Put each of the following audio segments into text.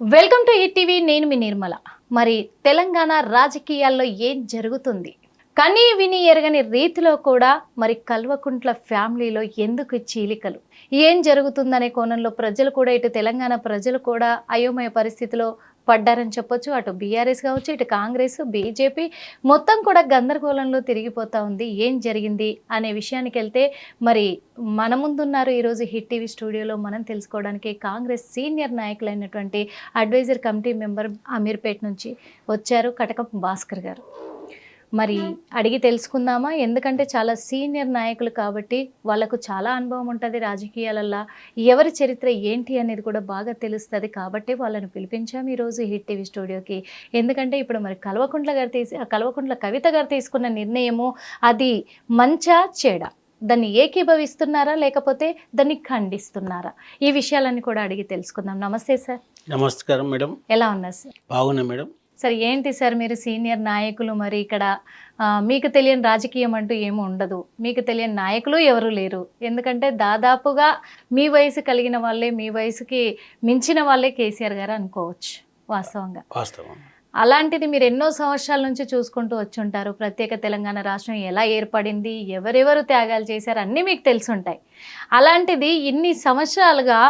Welcome to ETV నేను మీ నిర్మల. మరి తెలంగాణ రాజకీయాల్లో ఏం జరుగుతుంది? కనీ విని ఎరగని రీతిలో కూడా మరి కల్వకుంట్ల ఫ్యామిలీలో ఎందుకు చీలికలు? ఏం జరుగుతుందనే కోణంలో ప్రజలు కూడా ఇటు తెలంగాణ ప్రజలు కూడా అయోమయ పరిస్థితిలో పడ్డారని చెప్పొచ్చు. అటు బీఆర్ఎస్ కావచ్చు ఇటు కాంగ్రెస్ బీజేపీ మొత్తం కూడా గందరగోళంలో తిరిగిపోతా ఉంది. ఏం జరిగింది అనే విషయానికి వెళ్తే మరి మన ముందున్నారు ఈరోజు హిట్ టీవీ స్టూడియోలో మనం తెలుసుకోవడానికి కాంగ్రెస్ సీనియర్ నాయకులైనటువంటి అడ్వైజర్ కమిటీ మెంబర్ అమీర్పేట్ నుంచి వచ్చారు కటకం భాస్కర్ గారు. మరి అడిగి తెలుసుకుందామా? ఎందుకంటే చాలా సీనియర్ నాయకులు కాబట్టి వాళ్ళకు చాలా అనుభవం ఉంటుంది రాజకీయాలల్లో. ఎవరి చరిత్ర ఏంటి అనేది కూడా బాగా తెలుస్తుంది కాబట్టి వాళ్ళని పిలిపించాము ఈరోజు హిట్ టీవీ స్టూడియోకి. ఎందుకంటే ఇప్పుడు మరి కల్వకుంట్ల గారు తీసి కల్వకుంట్ల కవిత గారు తీసుకున్న నిర్ణయము అది మంచా చెడా? దాన్ని ఏకీభవిస్తున్నారా లేకపోతే దాన్ని ఖండిస్తున్నారా? ఈ విషయాలన్నీ కూడా అడిగి తెలుసుకుందాం. నమస్తే సార్. నమస్కారం మేడం. ఎలా ఉన్నారు సార్? బాగున్నా మేడం. సార్ ఏంటి సార్ మీరు సీనియర్ నాయకులు మరి ఇక్కడ? మీకు తెలియని రాజకీయం అంటూ ఏమి ఉండదు. మీకు తెలియని నాయకులు ఎవరు లేరు. ఎందుకంటే దాదాపుగా మీ వయసు కలిగిన వాళ్ళే మీ వయసుకి మించిన వాళ్ళే కేసీఆర్ గారు అనుకోవచ్చు వాస్తవంగా. వాస్తవం. అలాంటిది మీరు ఎన్నో సంవత్సరాల నుంచి చూసుకుంటూ వచ్చుంటారు. ప్రత్యేక తెలంగాణ రాష్ట్రం ఎలా ఏర్పడింది ఎవరెవరు త్యాగాలు చేశారు అన్నీ మీకు తెలుసుంటాయి. అలాంటిది ఇన్ని సంవత్సరాలుగా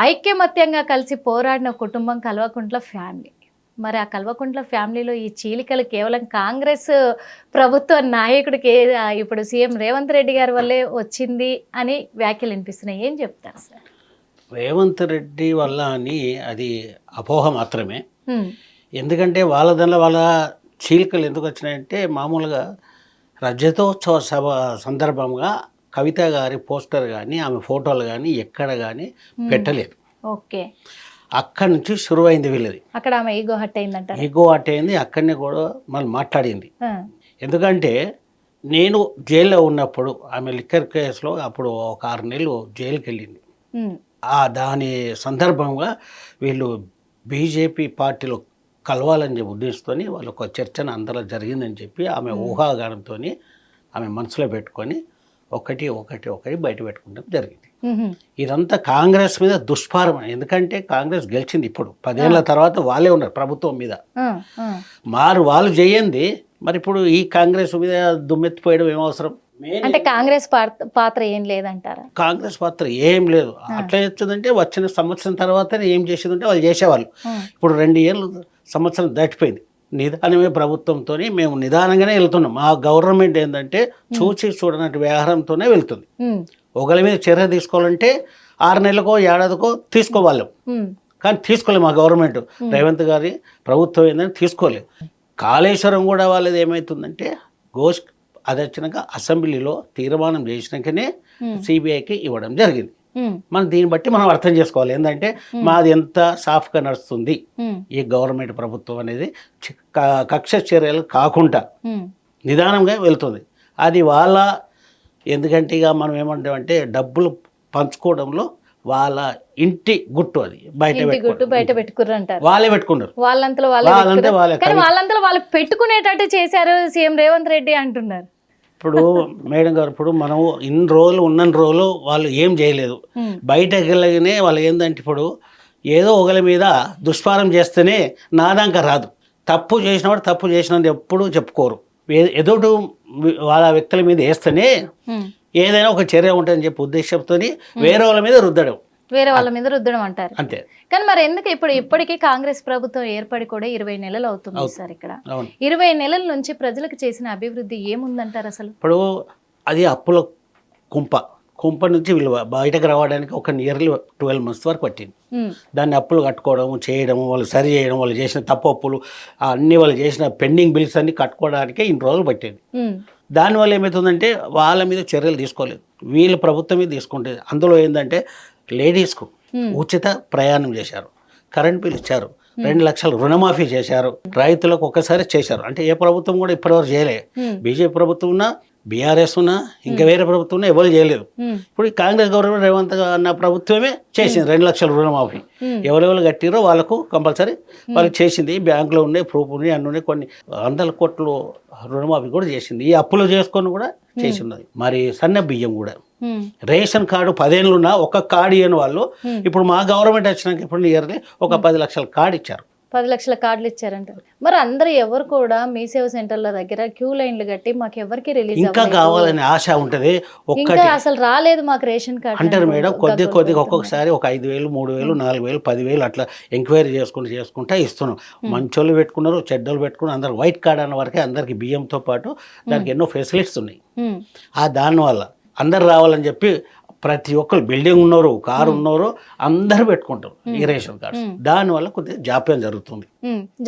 ఐక్యమత్యంగా కలిసి పోరాడిన కుటుంబం కల్వకుంట్ల ఫ్యామిలీ. మరి ఆ కల్వకుంట్ల ఫ్యామిలీలో ఈ చీలికలు కేవలం కాంగ్రెస్ ప్రభుత్వ నాయకుడికి ఇప్పుడు సీఎం రేవంత్ రెడ్డి గారి వల్లే వచ్చింది అని వ్యాఖ్యలు వినిపిస్తున్నాయి. ఏం చెప్తారు సార్? రేవంత్ రెడ్డి వల్ల అని అది అపోహ మాత్రమే. ఎందుకంటే వాళ్ళ దానిలో వాళ్ళ చీలికలు ఎందుకు వచ్చినాయంటే మామూలుగా రజతోత్సవ సభ సందర్భంగా కవిత గారి పోస్టర్ కానీ ఆమె ఫోటోలు కానీ ఎక్కడ కానీ పెట్టలేదు. ఓకే. అక్కడి నుంచి శురువైంది వీళ్ళది. అక్కడ ఆమె ఈగో హట్ అయిందంటారు. ఎగో అటైంది అక్కడనే కూడా మళ్ళీ మాట్లాడింది. ఎందుకంటే నేను జైల్లో ఉన్నప్పుడు ఆమె లిక్కర్ కేసులో అప్పుడు ఒక ఆరు నెలలు జైలుకి వెళ్ళింది. ఆ దాని సందర్భంగా వీళ్ళు బీజేపీ పార్టీలో కలవాలని చెప్పి ఉద్దేశంతో వాళ్ళు ఒక చర్చన అందరూ జరిగిందని చెప్పి ఆమె ఊహాగానంతో ఆమె మనసులో పెట్టుకొని ఒకటి ఒకటి ఒకటి బయట పెట్టుకుంటాం జరిగింది. ఇదంతా కాంగ్రెస్ మీద దుష్పారం ఎందుకంటే కాంగ్రెస్ గెలిచింది ఇప్పుడు. పదేళ్ళ తర్వాత వాళ్ళే ఉన్నారు ప్రభుత్వం మీద. మారు వాళ్ళు చేయండి మరి ఇప్పుడు ఈ కాంగ్రెస్ మీద దుమ్మెత్తిపోయడం ఏం అవసరం? మెయిన్ అంటే కాంగ్రెస్ పాత్ర ఏం లేదంటారా? కాంగ్రెస్ పాత్ర ఏం లేదు. అట్లా చెప్తుందంటే వచ్చిన సంవత్సరం తర్వాత ఏం చేసేదంటే వాళ్ళు చేసేవాళ్ళు. ఇప్పుడు రెండు ఏళ్ళు సంవత్సరం దాటిపోయింది. నిదానమే ప్రభుత్వంతో మేము నిదానంగానే వెళ్తున్నాం. మా గవర్నమెంట్ ఏంటంటే చూసి చూడనట్టు వ్యవహారంతోనే వెళ్తుంది. ఒకరి మీద చర్య తీసుకోవాలంటే ఆరు నెలలకో ఏడాదికో తీసుకోవాళ్ళం ఉమ్, కానీ తీసుకోలేదు మా గవర్నమెంట్. రేవంత్ గారి ప్రభుత్వం ఏంటంటే తీసుకోలేదు. కాళేశ్వరం కూడా వాళ్ళది ఏమవుతుందంటే ఘోష్ అది వచ్చినాక అసెంబ్లీలో తీర్మానం చేసినాకనే. సిబిఐకి ఇవ్వడం జరిగింది. మనం దీన్ని బట్టి మనం అర్థం చేసుకోవాలి. ఏంటంటే మాది ఎంత సాఫ్గా నడుస్తుంది ఈ గవర్నమెంట్ ప్రభుత్వం అనేది కక్ష చర్యలు కాకుండా నిదానంగా వెళ్తుంది. అది వాళ్ళ ఎందుకంటే ఇక మనం ఏమంటామంటే డబ్బులు పంచుకోవడంలో వాళ్ళ ఇంటి గుట్టు అది బయట గుట్టు బయట పెట్టుకుర్రు అంటారు వాళ్ళే పెట్టుకున్నారు వాళ్ళంతలో వాళ్ళే వాళ్ళంటే పెట్టుకుర్రు. వాళ్ళే కానీ వాళ్ళంతలో వాళ్ళు పెట్టుకునేటట్టు చేశారు సీఎం రేవంత్ రెడ్డి అంటున్నారు. ఇప్పుడు మేడం గారు ఇప్పుడు మనం ఇన్ని రోజులు ఉన్న రోజులు వాళ్ళు ఏం చేయలేదు. ఉమ్, బయటకు వెళ్ళగానే వాళ్ళు ఏంటంటే ఇప్పుడు ఏదో ఒకరి మీద దుష్పారం చేస్తేనే నాదాంక రాదు. తప్పు చేసినవాడు తప్పు చేసినది ఎప్పుడూ చెప్పుకోరు. ఎదుటి వాళ్ళ వ్యక్తుల మీద వేస్తేనే. ఏదైనా ఒక చర్య ఉంటుందని చెప్పి ఉద్దేశంతో వేరే వాళ్ళ మీద రుద్దడం. వేరే వాళ్ళ మీద రుద్దడం అంటారు. అంతే. కానీ మరి ఎందుకు ఇప్పుడు ఇప్పటికీ కాంగ్రెస్ ప్రభుత్వం ఏర్పడి కూడా ఇరవై నెలలు అవుతుంది సార్ ఇక్కడ. ఇరవై నెలల నుంచి ప్రజలకు చేసిన అభివృద్ధి ఏముందంటారు అసలు? ఇప్పుడు అది అప్పుల కుంప. కుంప నుంచి వీళ్ళు బయటకు రావడానికి ఒక నియర్లీ ట్వెల్వ్ మంత్స్ వరకు పట్టింది. దాన్ని అప్పులు కట్టుకోవడం చేయడం వాళ్ళు సరి చేయడం వాళ్ళు చేసిన తప్పు అప్పులు అన్ని వాళ్ళు చేసిన పెండింగ్ బిల్స్ అన్ని కట్టుకోవడానికే ఇన్ని రోజులు పట్టింది. దానివల్ల ఏమవుతుందంటే వాళ్ళ మీద చర్యలు తీసుకోలేదు. వీళ్ళు ప్రభుత్వం మీద తీసుకుంటే అందులో ఏంటంటే లేడీస్కు. ఉచిత ప్రయాణం చేశారు. కరెంట్ బిల్ ఇచ్చారు. రెండు లక్షలు రుణమాఫీ చేశారు. రైతులకు ఒక్కసారి చేశారు. అంటే ఏ ప్రభుత్వం కూడా ఇప్పటివరకు చేయలే. బీజేపీ ప్రభుత్వం ఉన్నా బీఆర్ఎస్ ఉన్నా ఇంకా వేరే ప్రభుత్వం ఉన్నా ఎవరు చేయలేదు. ఇప్పుడు కాంగ్రెస్ గవర్నమెంట్ రేవంత్ అన్న ప్రభుత్వమే చేసింది రెండు లక్షల రుణమాఫీ. ఎవరెవరు కట్టిరో వాళ్ళకు కంపల్సరీ వాళ్ళకి చేసింది. బ్యాంకులో ఉండే ప్రూఫ్ ఉన్నాయి అన్నీ ఉన్నాయి కొన్ని వందల కోట్లు రుణమాఫీ కూడా చేసింది. ఈ అప్పులు చేసుకొని కూడా చేసి ఉన్నది మరి సన్న బియ్యం కూడా. రేషన్ కార్డు పదేళ్ళున్నా ఒక కార్డు ఇవ్వని వాళ్ళు. ఇప్పుడు మా గవర్నమెంట్ వచ్చినాక ఇప్పుడు ఇయర్లీ ఒక పది లక్షల కార్డు ఇచ్చారు. పది లక్షల కార్డులు ఇచ్చారంట. మరి అందరు ఎవరు కూడా మీ సేవ సెంటర్ల దగ్గర క్యూ లైన్లు కట్టి మాకు ఎవరికి రిలీజ్ ఇంకా కావాలని ఆశ ఉంటది. ఒక్కటి అసలు రాలేదు మాకు రేషన్ కార్డు అంటారు మేడం కొద్ది కొద్దిగా. ఒక్కొక్కసారి ఒక ఐదు వేలు మూడు వేలు నాలుగు వేలు పదివేలు అట్లా ఎంక్వైరీ చేసుకుంటూ చేసుకుంటా ఇస్తున్నాం. మంచోళ్ళు పెట్టుకున్నారు చెడ్డోళ్ళు పెట్టుకున్నారు అందరు వైట్ కార్డ్ అన్న వరకే అందరికి బియ్యంతో పాటు దానికి ఎన్నో ఫెసిలిటీస్ ఉన్నాయి. ఆ దానివల్ల అందరు రావాలని చెప్పి ప్రతి ఒక్కరు బిల్డింగ్ ఉన్నారు కారు ఉన్నారు అందరు పెట్టుకుంటారు ఈ రేషన్ కార్డ్స్. దానివల్ల కొద్దిగా జాప్యం జరుగుతుంది.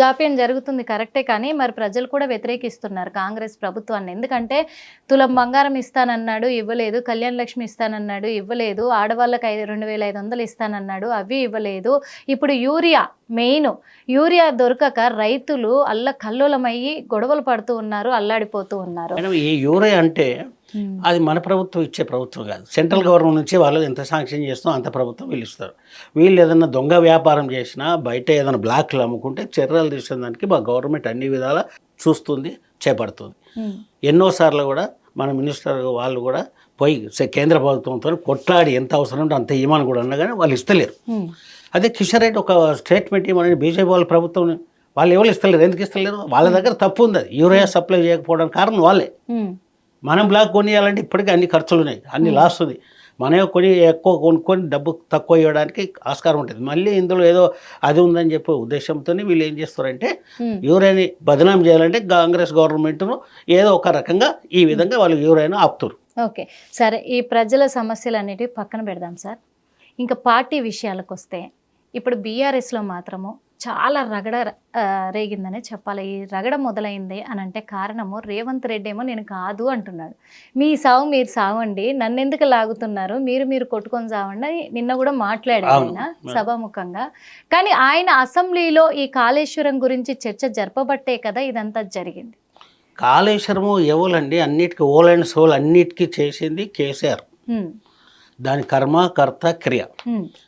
జాప్యం జరుగుతుంది కరెక్టే కానీ మరి ప్రజలు కూడా వ్యతిరేకిస్తున్నారు కాంగ్రెస్ ప్రభుత్వాన్ని. ఎందుకంటే తులం బంగారం ఇస్తానన్నాడు ఇవ్వలేదు. కళ్యాణ లక్ష్మి ఇస్తానన్నాడు ఇవ్వలేదు. ఆడవాళ్ళకి ఐదు రెండు వేల ఐదు వందలు ఇస్తానన్నాడు అవి ఇవ్వలేదు. ఇప్పుడు యూరియా మెయిన్ యూరియా దొరకక రైతులు అల్ల కల్లోలమయ్యి గొడవలు పడుతూ ఉన్నారు అల్లాడిపోతూ ఉన్నారు. ఈ యూరే అంటే అది మన ప్రభుత్వం ఇచ్చే ప్రభుత్వం కాదు. సెంట్రల్ గవర్నమెంట్ నుంచి వాళ్ళు ఎంత శాంక్షన్ చేస్తాం అంత ప్రభుత్వం వీళ్ళు ఇస్తారు వీళ్ళు ఏదైనా దొంగ వ్యాపారం చేసినా బయట ఏదైనా బ్లాక్లు అమ్ముకుంటే చర్యలు తీసుకునే దానికి మా గవర్నమెంట్ అన్ని విధాలా చూస్తుంది చేపడుతుంది. ఉమ్, ఎన్నోసార్లు కూడా మన మినిస్టర్ వాళ్ళు కూడా పోయి కేంద్ర ప్రభుత్వంతో కొట్లాడి ఎంత అవసరం ఉంటే అంత ఇవ్వమని కూడా అన్నా కానీ వాళ్ళు ఇస్తలేరు. ఉమ్, అదే కిషన్ రెడ్డి ఒక స్టేట్మెంట్ ఇవ్వమని బీజేపీ వాళ్ళ ప్రభుత్వం వాళ్ళు ఎవరు ఇస్తలేరు? ఎందుకు ఇస్తలేరు? వాళ్ళ దగ్గర తప్పు ఉంది అది. యూరియా సప్లై చేయకపోవడానికి కారణం వాళ్ళే. మనం బ్లాక్ కొనియాలంటే ఇప్పటికీ అన్ని ఖర్చులు ఉన్నాయి అన్ని లాస్ ఉంది. మనమే కొని ఎక్కువ కొనుక్కొని డబ్బు తక్కువ ఇవ్వడానికి ఆస్కారం ఉంటుంది. మళ్ళీ ఇందులో ఏదో అది ఉందని చెప్పే ఉద్దేశంతో వీళ్ళు ఏం చేస్తారంటే ఉమ్. యూరియాని బదనాం చేయాలంటే కాంగ్రెస్ గవర్నమెంట్ను ఏదో ఒక రకంగా ఈ విధంగా వాళ్ళు యూరియాను ఆపుతారు. ఓకే. సరే ఈ ప్రజల సమస్యలు అనేటివి పక్కన పెడదాం సార్. ఇంకా పార్టీ విషయాలకు వస్తే ఇప్పుడు బీఆర్ఎస్లో మాత్రము చాలా రగడ రేగిందనే చెప్పాలి. ఈ రగడ మొదలైంది అని అంటే కారణము రేవంత్ రెడ్డి ఏమో నేను కాదు అంటున్నాడు. మీ సావు మీరు సావండి నన్ను ఎందుకు లాగుతున్నారు? మీరు మీరు కొట్టుకొని సావండి నిన్న కూడా మాట్లాడారు సభాముఖంగా. కానీ ఆయన అసెంబ్లీలో ఈ కాళేశ్వరం గురించి చర్చ జరపబట్టే కదా ఇదంతా జరిగింది. కాళేశ్వరము ఎవలండి అన్నిటికీ ఓల్ అండ్ సోల్ అన్నిటికీ చేసింది కేసీఆర్. దాని కర్మ కర్త క్రియ.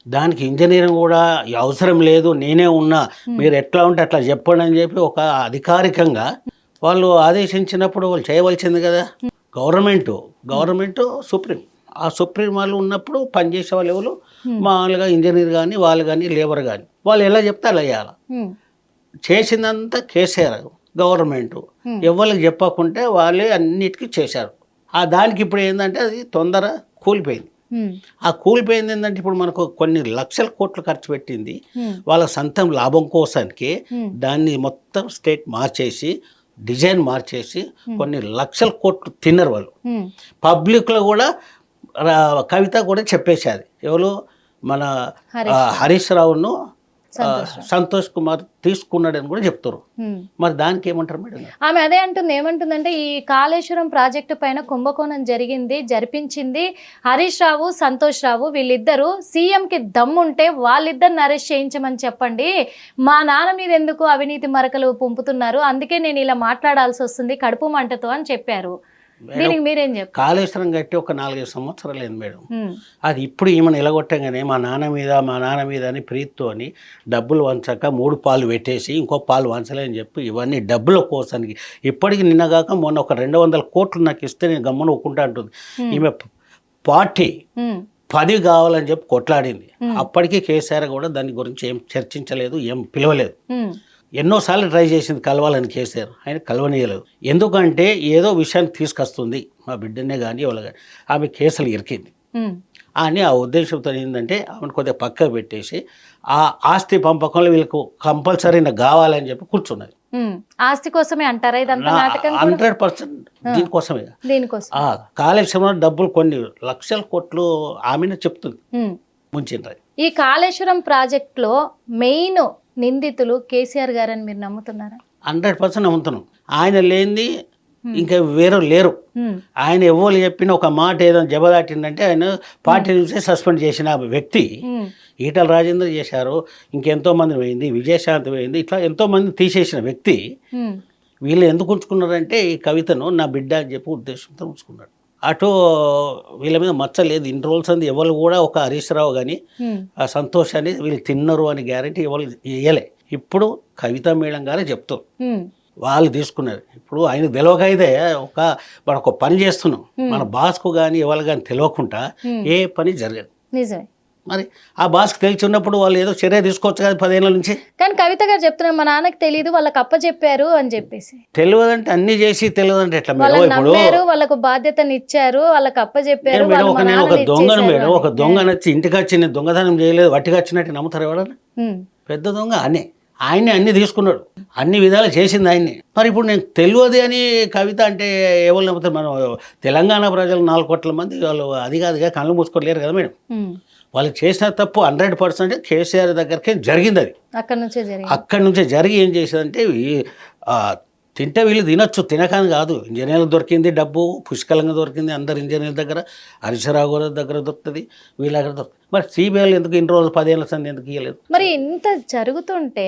దానికి ఇంజనీరింగ్ కూడా అవసరం లేదు నేనే ఉన్నా. మీరు ఎట్లా ఉంటే అట్లా చెప్పండి అని చెప్పి ఒక అధికారికంగా వాళ్ళు ఆదేశించినప్పుడు వాళ్ళు చేయవలసింది కదా. Government government supreme. ఆ సుప్రీం వాళ్ళు ఉన్నప్పుడు పనిచేసే వాళ్ళు ఎవరు? మామూలుగా ఇంజనీర్ కానీ వాళ్ళు కానీ లేబర్ కానీ వాళ్ళు ఎలా చెప్తే అలా చేయాలి? చేసిందంతా కేసీఆర్ గవర్నమెంట్. ఎవరికి చెప్పకుంటే వాళ్ళే అన్నిటికీ చేశారు. ఆ దానికి ఇప్పుడు ఏంటంటే అది తొందర కూలిపోయింది. ఆ కూలిపోయింది ఏంటంటే ఇప్పుడు మనకు కొన్ని లక్షల కోట్లు ఖర్చు పెట్టింది. వాళ్ళ సొంతం లాభం కోసానికి. దాన్ని మొత్తం స్టేట్ మార్చేసి డిజైన్ మార్చేసి కొన్ని లక్షల కోట్లు తిన్నారు వాళ్ళు. పబ్లిక్లో కూడా కవిత కూడా చెప్పేసేది ఎవరు? మన హరీష్ రావును సంతోష్. కుమార్ తీసుకున్నాడని కూడా చెప్తారు. మరి దానికి ఏమంటారు మేడం? ఆమె అదే అంటుంది ఏమంటుందంటే ఈ కాళేశ్వరం ప్రాజెక్టు పైన కుంభకోణం జరిగింది జరిపించింది హరీష్ రావు సంతోష్ రావు వీళ్ళిద్దరూ సీఎంకి దమ్ముంటే వాళ్ళిద్దరిని అరెస్ట్ చేయించమని చెప్పండి. మా నాన్న మీద ఎందుకు అవినీతి మరకలు పంపుతున్నారు? అందుకే నేను ఇలా మాట్లాడాల్సి వస్తుంది కడుపు మంటతో అని చెప్పారు. దీనికి మీరేం చెప్తారు కాళేశ్వరం కట్టి ఒక నాలుగైదు సంవత్సరాలు అయింది మేడం. అది ఇప్పుడు ఈమె నిలగొట్టగానే మా నాన్న మీద మా నాన్న మీద అని ప్రీతితో అని డబ్బులు వంచక మూడు పాలు పెట్టేసి ఇంకో పాలు వంచలేని చెప్పి ఇవన్నీ డబ్బుల కోసానికి ఇప్పటికి నిన్నగాక మొన్న ఒక రెండు వందల కోట్లు నాకు ఇస్తే నేను గమ్మున ఒక్కుంటా అంటుంది. ఈమె పార్టీ. పది కావాలని చెప్పి కొట్లాడింది. అప్పటికీ కేసీఆర్ కూడా దాని గురించి ఏం చర్చించలేదు ఏం పిలవలేదు. ఎన్నోసార్లు ట్రై చేసింది కలవాలని కేసీఆర్. ఆయన కలవనీయలేదు. ఎందుకంటే ఏదో విషయాన్ని తీసుకొస్తుంది. మా బిడ్డనే కానీ ఎవరు కానీ ఆమె కేసులు ఇరికింది. అని ఆ ఉద్దేశంతో ఏంటంటే ఆమెను కొద్దిగా పక్కకు పెట్టేసి ఆ ఆస్తి పంపకంలో వీళ్ళకు కంపల్సరీ కావాలని చెప్పి కూర్చున్నది. ఆస్తి కోసమే అంటారా? హండ్రెడ్ పర్సెంట్ దీనికోసమే. దీనికోసం ఆ కాళేశ్వరంలో డబ్బులు కొన్ని లక్షల కోట్లు ఆమెనే చెప్తుంది. ముంచింది ఈ కాళేశ్వరం ప్రాజెక్ట్లో మెయిన్ నిందితులు కేసీఆర్ గారని మీరు నమ్ముతున్నారా? హండ్రెడ్ పర్సెంట్ నమ్ముతున్నాం. ఆయన లేనిది ఇంకా వేరే లేరు. ఆయన ఎవరు చెప్పిన ఒక మాట ఏదైనా జబదాటిందంటే ఆయన పార్టీ నుంచి సస్పెండ్ చేసిన వ్యక్తి. ఈటల రాజేంద్ర చేశారు. ఇంకెంతో మంది పోయింది. విజయశాంతి పోయింది. ఇట్లా ఎంతో మంది తీసేసిన వ్యక్తి. వీళ్ళు ఎందుకు ఉంచుకున్నారంటే ఈ కవితను నా బిడ్డ అని చెప్పి ఉద్దేశంతో ఉంచుకున్నాడు. అటు వీళ్ళ మీద మచ్చలేదు ఇన్ని రోజులు అంది ఎవరు కూడా ఒక హరీష్ రావు కానీ. ఆ సంతోషాన్ని వీళ్ళు తిన్నారు అని గ్యారంటీ ఎవరు ఇవ్వలే ఇప్పుడు కవిత మేడం గారే చెప్తారు. వాళ్ళు తీసుకున్నారు. ఇప్పుడు ఆయన తెలియకైతే ఒక మన ఒక పని చేస్తున్నాం. మన బాస్కు కానీ ఎవరు కానీ తెలియకుండా. ఏ పని జరగదు. నిజమే. మరి ఆ బాస్కి తెలిసి ఉన్నప్పుడు వాళ్ళు ఏదో చర్య తీసుకోవచ్చు కదా పదేళ్ళ నుంచి? కానీ కవిత గారు చెప్తున్నారు మా నాన్నకి తెలియదు వాళ్ళకి అప్ప చెప్పారు అని చెప్పేసి. తెలియదంటే అన్ని చేసి తెలియదంటే ఎట్లా మేడం ఇప్పుడు నమ్మారు వాళ్ళకు బాధ్యతని ఇచ్చారు వాళ్ళకి అప్ప చెప్పారు మేడం వాళ్ళు ఒక మా నేను ఒక నాన్నని దొంగను ఇచ్చేశారు మేడం ఒక అని. దొంగ నచ్చి ఇంటికి వచ్చి నేను దొంగతనం చేయలేదు వట్టిగా వచ్చినట్టు నమ్ముతారు ఎవడన్నా ఉమ్, పెద్ద దొంగ అనే ఆయన్ని అన్ని తీసుకున్నాడు. అన్ని విధాలు చేసింది ఆయన్ని మరి ఇప్పుడు నేను తెలియదు అని కవిత అంటే ఎవరు నమ్ముతారు? మనం తెలంగాణ ప్రజలు నాలుగు కోట్ల మంది వాళ్ళు అది కాదుగా కళ్ళు మూసుకోలేరు కదా మేడం. ఉమ్. వాళ్ళు చేసిన తప్పు హండ్రెడ్ పర్సెంట్ కేసీఆర్ దగ్గరికి జరిగింది అది. అక్కడ నుంచే జరిగింది. అక్కడి నుంచే జరిగి ఏం చేసేదంటే తింటే వీళ్ళు తినొచ్చు తినకని కాదు. ఇంజనీర్లు దొరికింది డబ్బు పుష్కలంగా దొరికింది అందరు ఇంజనీర్ల దగ్గర హరీశ్రావు గారి దగ్గర దొరుకుతుంది వీళ్ళ దగ్గర దొరుకుతుంది. మరి సిబిఐలు ఎందుకు ఇన్ని రోజులు పదేళ్ళ సంది ఎందుకు ఇవ్వలేదు మరి ఇంత జరుగుతుంటే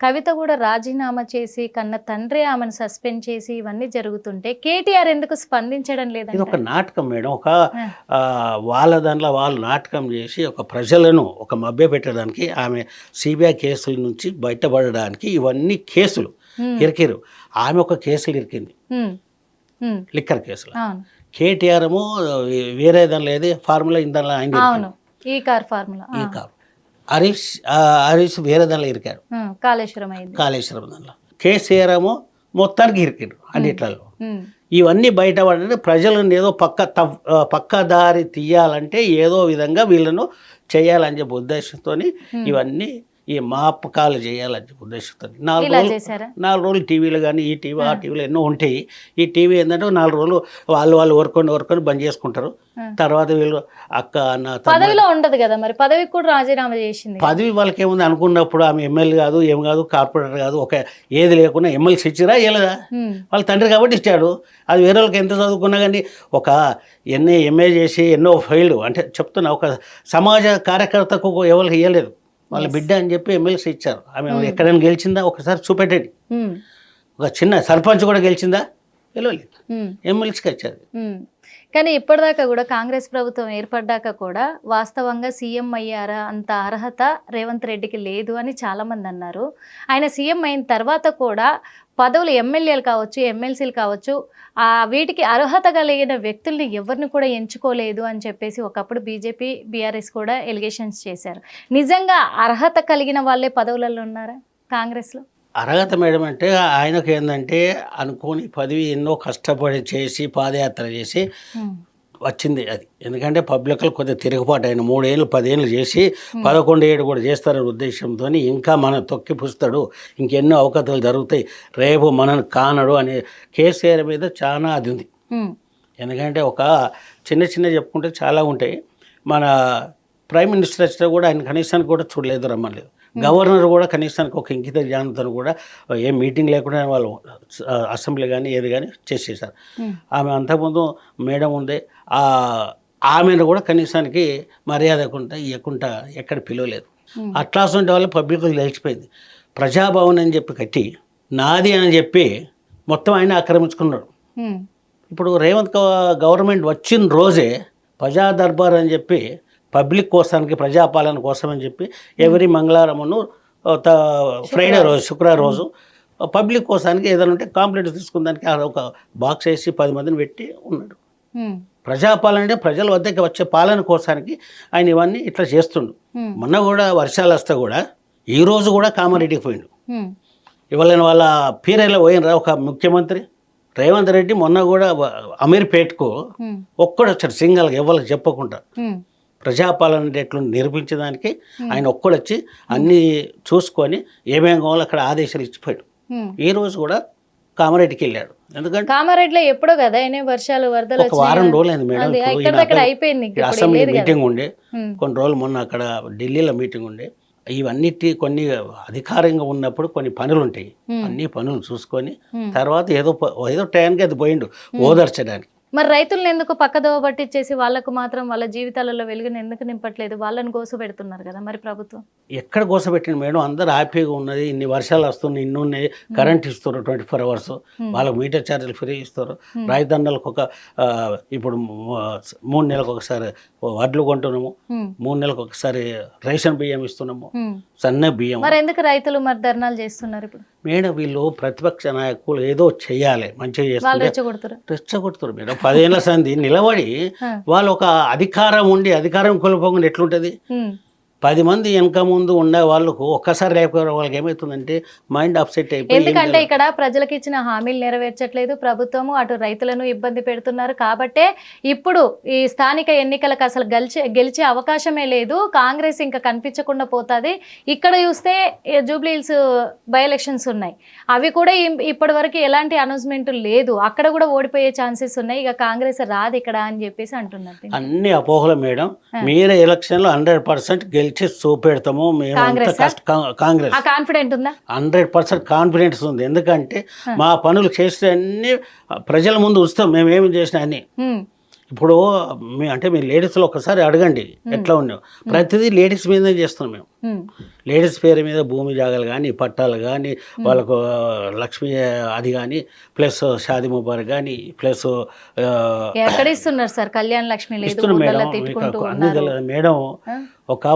కవిత కూడా రాజీనామా చేసి కన్న తండ్రి ఆమెను సస్పెండ్ చేసి ఇవన్నీ జరుగుతుంటే కేటీఆర్ ఎందుకు స్పందించడం ఇది లేదంటే ఒక నాటకం మేడం. ఒక వాళ్ళ దాంట్లో వాళ్ళు నాటకం చేసి ఒక ప్రజలను ఒక మభ్య పెట్టడానికి ఆమె సిబిఐ కేసుల నుంచి బయటపడడానికి ఇవన్నీ కేసులు ఇరికిరు ఆమె ఒక కేసులు ఇరికింది. లిక్కర్ కేసులు. కేటీఆర్ ఏమో వేరే దానిలో ఏది ఫార్ములా ఇందాలో ఆయన అవును. ఈ కార్ ఫార్ములా. ఈ కారు. హరీష్ హరీష్ వేరే దానిలో ఇరికాడు. కాళేశ్వరం అయింది. కాళేశ్వరం దానిలో. కేసీఆర్ ఏమో మొత్తానికి ఇరికాడు అన్నిట్లలో. ఇవన్నీ బయటపడంటే ప్రజలను ఏదో పక్క తవ్- ఆ, పక్క దారి తీయాలంటే ఏదో విధంగా వీళ్ళను చేయాలని చెప్పి ఉద్దేశంతో ఇవన్నీ ఈ మాపకాలు చేయాలని ఉద్దేశంతో. నాలుగు రోజులు నాలుగు రోజులు టీవీలు కానీ ఈ టీవీ ఆ టీవీలో ఎన్నో ఉంటాయి. ఈ టీవీ ఏంటంటే నాలుగు రోజులు వాళ్ళు వాళ్ళు వర్కొని వర్కొని బంద్ చేసుకుంటారు. తర్వాత వీళ్ళు అక్క అన్న పదవిలో ఉండదు కదా మరి? పదవికి కూడా రాజీనామా చేసింది పదవి వాళ్ళకి ఏముంది అనుకున్నప్పుడు ఆమె ఎమ్మెల్యే కాదు ఏం కాదు కార్పొరేటర్ కాదు ఒక ఏది లేకుండా ఎమ్మెల్సీ ఇచ్చిరా ఇవ్వలేదా వాళ్ళ తండ్రి కాబట్టి ఇచ్చాడు. అది వేరే వాళ్ళకి ఎంత చదువుకున్నా కానీ ఒక ఎన్ని ఎంఏ చేసి ఎన్నో ఫెయిల్డ్ అంటే చెప్తున్నా ఒక సమాజ కార్యకర్తకు ఎవరికి ఇవ్వలేదు వాళ్ళ బిడ్డ అని చెప్పి ఎమ్మెల్సీ ఇచ్చారు. ఆమె ఎక్కడైనా గెలిచిందా? ఒకసారి చూపెట్టండి. ఉమ్, ఒక చిన్న సర్పంచ్ కూడా గెలిచిందా? గెలవలేదు ఉమ్. ఎమ్మెల్సీకి వచ్చారు. కానీ ఇప్పటిదాకా కూడా కాంగ్రెస్ ప్రభుత్వం ఏర్పడ్డాక కూడా వాస్తవంగా సీఎం అయ్యారా అంత అర్హత రేవంత్ రెడ్డికి లేదు అని చాలా మంది అన్నారు. ఆయన సీఎం అయిన తర్వాత కూడా పదవులు ఎమ్మెల్యేలు కావచ్చు ఎమ్మెల్సీలు కావచ్చు ఆ వీటికి అర్హత కలిగిన వ్యక్తుల్ని ఎవరిని కూడా ఎంచుకోలేదు అని చెప్పేసి ఒకప్పుడు బీజేపీ బీఆర్ఎస్ కూడా ఎలిగేషన్స్ చేశారు. నిజంగా అర్హత కలిగిన వాళ్ళే పదవులలో ఉన్నారా కాంగ్రెస్లో? అర్హత మేడం అంటే ఆయనకు ఏంటంటే అనుకోని పదవి ఎన్నో కష్టపడి చేసి పాదయాత్ర చేసి. వచ్చింది అది. ఎందుకంటే పబ్లిక్లో కొద్దిగా తిరుగుబాటు అయిన మూడేళ్ళు పదేళ్ళు చేసి పదకొండు ఏడు కూడా చేస్తారనే ఉద్దేశంతో ఇంకా మనం తొక్కి పుస్తాడు. ఇంకెన్నో అవకతలు జరుగుతాయి. రేపు మనల్ని కానడు అనే కేసీఆర్ మీద చాలా అది ఉంది. ఎందుకంటే ఒక చిన్న చిన్న చెప్పుకుంటే చాలా ఉంటాయి. మన ప్రైమ్ మినిస్టర్ వచ్చినా కూడా ఆయన కనీసానికి కూడా చూడలేదు రమ్మలేదు గవర్నర్ కూడా కనీసానికి ఒక ఇంకిత జ్ఞానంతో కూడా ఏం మీటింగ్ లేకుండా వాళ్ళు అసెంబ్లీ కానీ ఏది కానీ చేసేసారు ఉమ్. ఆమె అంతకుముందు మేడం ఉండే ఆ ఆమెను కూడా కనీసానికి మర్యాదకుండా ఇవ్వకుండా ఎక్కడ పిలవలేదు ఉమ్. అట్లాస్ ఉండే వాళ్ళు పబ్లిక్ తెలిసిపోయింది ప్రజాభవన్ అని చెప్పి కట్టి నాది అని చెప్పి మొత్తం ఆయన ఆక్రమించుకున్నాడు. ఇప్పుడు రేవంత్ గవ- గవర్నమెంట్ వచ్చిన రోజే ప్రజా దర్బార్ అని చెప్పి పబ్లిక్ కోసానికి ప్రజాపాలన కోసం అని చెప్పి ఎవరి మంగళవారమును ఫ్రైడే రోజు శుక్రవారం రోజు పబ్లిక్ కోసానికి ఏదైనా ఉంటే కాంప్లైంట్స్ తీసుకుందానికి ఒక బాక్స్ వేసి పది మందిని పెట్టి ఉన్నాడు. ప్రజాపాలన అంటే ప్రజల వద్దకి వచ్చే పాలన కోసానికి ఆయన ఇవన్నీ ఇట్లా చేస్తుండు. మొన్న కూడా వర్షాలు వస్తే కూడా ఈ రోజు కూడా కామారెడ్డికి పోయిండు. ఇవాళ వాళ్ళ పీరేలో పోయినరా ఒక ముఖ్యమంత్రి రేవంత్ రెడ్డి మొన్న కూడా అమీర్పేట్కు ఉమ్. ఒక్కడు వచ్చాడు సింగల్గా ఎవరికి చెప్పకుండా. ప్రజాపాలన రేట్లు నిర్మించడానికి ఆయన ఒక్కడొచ్చి అన్నీ చూసుకొని ఏమేం కావాలో అక్కడ ఆదేశాలు ఇచ్చిపోయాడు. ఉమ్. ఈ రోజు కూడా కామారెడ్డికి వెళ్ళాడు. ఎందుకంటే కామారెడ్డిలో ఎప్పుడో కదా అయినా వర్షాలు వరదలు వారం రోజులు అయింది మేడం. అయిపోయింది అసెంబ్లీ మీటింగ్ ఉండే. ఉమ్. కొన్ని రోజులు మొన్న అక్కడ ఢిల్లీలో మీటింగ్ ఉండే. ఇవన్నిటి కొన్ని అధికారంగా ఉన్నప్పుడు కొన్ని పనులు ఉంటాయి. అన్ని పనులు చూసుకొని. తర్వాత ఏదో ఏదో టైంకి అది పోయిండు. ఓదర్చడానికి. మరి రైతులను ఎందుకు పక్కదోవ పట్టించేసి వాళ్ళకు మాత్రం వాళ్ళ జీవితాలలో వెలుగుని ఎందుకు నింపట్లేదు? వాళ్ళని గోసు పెడుతున్నారు కదా మరి ప్రభుత్వం. ఎక్కడ కోసపెట్టింది మేడం? అందరు హ్యాపీగా ఉన్నది. ఇన్ని వర్షాలు వస్తున్నాయి ఇన్ని ఉన్నాయి. కరెంట్ ఇస్తారు ట్వంటీ ఫోర్ అవర్స్. వాళ్ళకి మీటర్ ఛార్జీలు ఫ్రీ ఇస్తారు. రైతన్నలకు ఒక ఇప్పుడు మూడు నెలలకు ఒకసారి వడ్లు కొంటున్నాము. మూడు నెలలకు ఒకసారి రేషన్ బియ్యం ఇస్తున్నాము. సన్న బియ్యం. మరి ఎందుకు రైతులు మరి ధర్నాలు చేస్తున్నారు ఇప్పుడు? మేడం వీళ్ళు ప్రతిపక్ష నాయకులు ఏదో చెయ్యాలి మంచిగా రెచ్చగొడుతున్నారు రెచ్చగొడుతారు మేడం. పదేళ్ళ సంది నిలబడి. వాళ్ళు ఒక అధికారం ఉండి అధికారం కోల్పోకుండా ఎట్లుంటది. పది మంది వెనక ముందు ఉండే వాళ్ళకు ఒక్కసారి లేకపోతే వాళ్ళకి ఏమవుతుందంటే మైండ్ అప్సెట్ అయిపోయి ఏం ఎందుకంటే? ఇక్కడ ప్రజలకు ఇచ్చిన హామీలు నెరవేర్చట్లేదు. ప్రభుత్వము అటు రైతులను ఇబ్బంది పెడుతున్నారు. కాబట్టే ఇప్పుడు ఈ స్థానిక ఎన్నికలకు అసలు గెలిచే గెలిచే అవకాశమే లేదు. కాంగ్రెస్ ఇంకా కనిపించకుండా పోతుంది. ఇక్కడ చూస్తే ఈ జూబ్లీ హిల్స్ బై ఎలక్షన్స్ ఉన్నాయి. అవి కూడా ఇప్పటి వరకు ఎలాంటి అనౌన్స్మెంట్ లేదు. అక్కడ కూడా ఓడిపోయే ఛాన్సెస్ ఉన్నాయి. ఇక కాంగ్రెస్ రాదు ఇక్కడ అని చెప్పేసి అంటున్నారు. అన్ని అపోహలు మేడం. మీరే ఎలక్షన్లో హండ్రెడ్ పర్సెంట్ గెలిచి చూపెడతాము మేము కాంగ్రెసా? కాన్ఫిడెంట్ ఉందా? హండ్రెడ్ పర్సెంట్ కాన్ఫిడెన్స్ ఉంది. ఎందుకంటే మా పనులు చేస్తే అన్ని ప్రజల ముందు ఉంచుతాం. మేము ఏమి చేసినా అన్ని. హ్మ్. ఇప్పుడు మీ అంటే మీ లేడీస్లో ఒకసారి అడగండి ఎట్లా ఉన్నావు ప్రతిదీ లేడీస్ మీదనే చేస్తున్నాం మేము. లేడీస్ పేరు మీద భూమి జాగాలు కానీ పట్టాలు కానీ వాళ్ళకు లక్ష్మీ అది కానీ ప్లస్ షాది ముబారక్ కానీ ప్లస్ ఎక్కడ ఇస్తున్నారు సార్ కళ్యాణ్ లక్ష్మి లేదు ఇస్తున్నాం ఊళ్ళల్లో మేడం. అన్ని తెలియదు మేడం? ఒక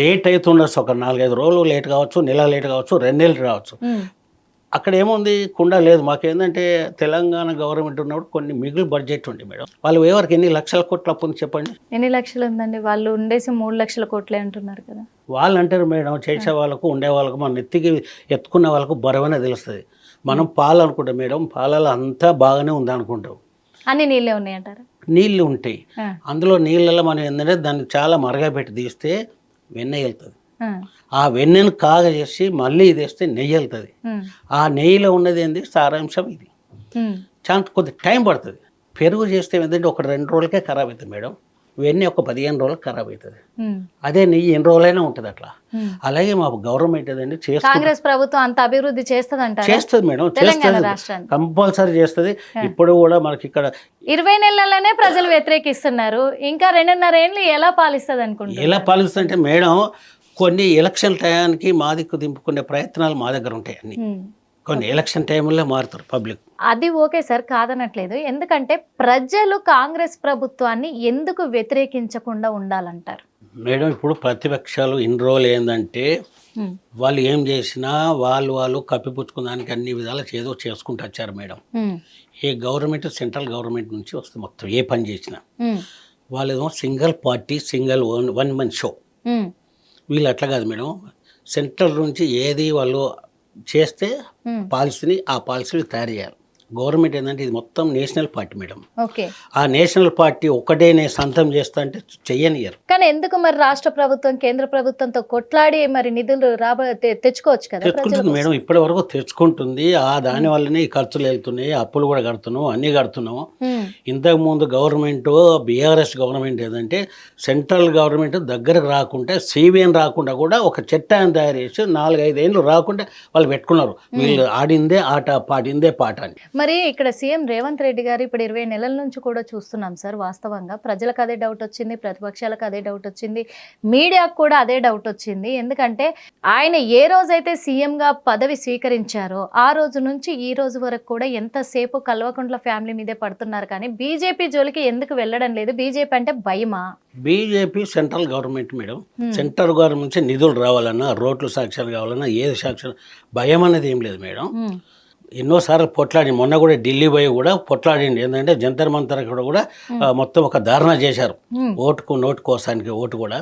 లేట్ అవుతుండొచ్చు ఒక నాలుగైదు రోజులు లేట్ కావచ్చు నెల లేట్ కావచ్చు రెండు నెలలు రావచ్చు. అక్కడ ఏముంది కుండ లేదు. మాకేందంటే తెలంగాణ గవర్నమెంట్ ఉన్నప్పుడు కొన్ని మిగులు బడ్జెట్ ఉంది మేడం. వాళ్ళు ఎవరికి ఎన్ని లక్షల కోట్ల అప్పు ఉంది చెప్పండి? ఎన్ని లక్షలు ఉందండి వాళ్ళు ఉండేసి మూడు లక్షల కోట్లే అంటున్నారు కదా. వాళ్ళు అంటారు మేడం చేసే వాళ్ళకు ఉండే వాళ్ళకు మన నెత్తికి ఎత్తుకున్న వాళ్ళకు బరువనే తెలుస్తుంది. మనం పాలు అనుకుంటాం మేడం పాలలో అంతా బాగానే ఉంది అనుకుంటాం అన్ని నీళ్ళే ఉన్నాయంటారా? నీళ్ళు ఉంటాయి. అందులో నీళ్ళలో మనం ఏంటంటే దాన్ని చాలా మరగబెట్టి తీస్తే వెన్నె వెళ్తుంది ఆ, వెన్నెను కాగజేసి మళ్ళీ ఇది వేస్తే నెయ్యి వెళ్తుంది. ఆ నెయ్యిలో ఉన్నది ఏంది? సారాంశం ఇది. చాలా కొద్ది టైం పడుతుంది. పెరుగు చేస్తే ఏంటంటే ఒక రెండు రోజులకే ఖరాబ్ అవుతుంది మేడం. వెన్నె ఒక పదిహేను రోజులకు ఖరాబ్ అవుతుంది అదే నెయ్యి ఎన్ని రోజులైనా ఉంటుంది అట్లా. అలాగే మా గవర్నమెంట్ ఏదండి చేస్తూ కాంగ్రెస్ ప్రభుత్వం అంత అభివృద్ధి చేస్తుందంటారా? చేస్తుంది మేడం చేస్తుంది. కంపల్సరీ చేస్తుంది. ఇప్పుడు కూడా మనకి ఇక్కడ ఇరవై నెలలనే ప్రజలు వ్యతిరేకిస్తున్నారు. ఇంకా రెండున్నర ఏళ్ళు ఎలా పాలిస్తుంది అనుకుంటున్నారు ఎలా పాలిస్తుంటే మేడం కొన్ని ఎలక్షన్ టయానికి మా దిక్కు దింపుకునే ప్రయత్నాలు మా దగ్గర ఉంటాయి అన్ని. కొన్ని ఎలక్షన్ టైంలో మారుతారు పబ్లిక్ అది ఓకే సార్ కాదనట్లేదు. ఎందుకంటే ప్రజలు కాంగ్రెస్ ప్రభుత్వాన్ని ఎందుకు వ్యతిరేకించకుండా ఉండాలంటారు? మేడం ఇప్పుడు ప్రతిపక్షాలు ఇన్ని రోజులు ఏంటంటే వాళ్ళు ఏం చేసినా వాళ్ళు వాళ్ళు కప్పిపుచ్చుకోవడానికి అన్ని విధాలు ఏదో చేసుకుంటూ వచ్చారు మేడం. ఏ గవర్నమెంట్ సెంట్రల్ గవర్నమెంట్ నుంచి వస్తుంది మొత్తం ఏ పని చేసినా. ఉమ్, వాళ్ళేమో single party single one one man show వీళ్ళు అట్లా కాదు మేడం సెంట్రల్ నుంచి ఏది వాళ్ళు చేస్తే. పాలసీని ఆ పాలసీని తయారు చేయాలి గవర్నమెంట్ ఏంటంటే ఇది మొత్తం నేషనల్ పార్టీ మేడం. ఓకే. ఆ నేషనల్ పార్టీ ఒక్కటే నేను సొంతం చేస్తా అంటే చెయ్యనియరు కానీ ఎందుకు మరి రాష్ట్ర ప్రభుత్వం కేంద్ర ప్రభుత్వంతో కొట్లాడి మరి నిధులు రాబ తెచ్చుకోవచ్చు కదా తెచ్చుకుంటుంది మేడం. ఇప్పటి వరకు తెచ్చుకుంటుంది. ఆ దాని వల్లనే ఈ ఖర్చులు వెళ్తున్నాయి. అప్పులు కూడా కడుతున్నాం అన్నీ కడుతున్నాము. ఇంతకు ముందు గవర్నమెంట్ బీఆర్ఎస్ గవర్నమెంట్ ఏదంటే సెంట్రల్ గవర్నమెంట్ దగ్గరకు రాకుండా సిబిఎన్ రాకుండా కూడా ఒక చట్టాన్ని తయారు చేసి నాలుగైదేళ్ళు రాకుండా వాళ్ళు పెట్టుకున్నారు. వీళ్ళు ఆడిందే ఆట పాడిందే పాట అని. మరి ఇక్కడ సీఎం రేవంత్ రెడ్డి గారు ఇప్పుడు ఇరవై నెలల నుంచి కూడా చూస్తున్నాం సార్ వాస్తవంగా. ప్రజలకు అదే డౌట్ వచ్చింది ప్రతిపక్షాలకు అదే డౌట్ వచ్చింది మీడియాకు కూడా అదే డౌట్ వచ్చింది. ఎందుకంటే ఆయన ఏ రోజైతే సీఎం గా పదవి స్వీకరించారో ఆ రోజు నుంచి ఈ రోజు వరకు కూడా ఎంతసేపు కల్వకుంట్ల ఫ్యామిలీ మీదే పడుతున్నారు కానీ బీజేపీ జోలికి ఎందుకు వెళ్ళడం లేదు? బీజేపీ అంటే భయమా? BJP central government madam. Central government నుంచి నిధులు రావాలన్నా రోడ్లు సాక్ష్యాలు కావాలన్నా ఏది సాక్ష్యాలు భయం అనేది ఏం లేదు మేడం. ఎన్నోసార్లు పొట్లాడి మొన్న కూడా ఢిల్లీ పోయి కూడా పొట్లాడింది ఏంటంటే జంతర్ మంతర్ కూడా కూడా మొత్తం ఒక ధారణ చేశారు. ఓటుకు నోటు కోసానికి ఓటు కూడా.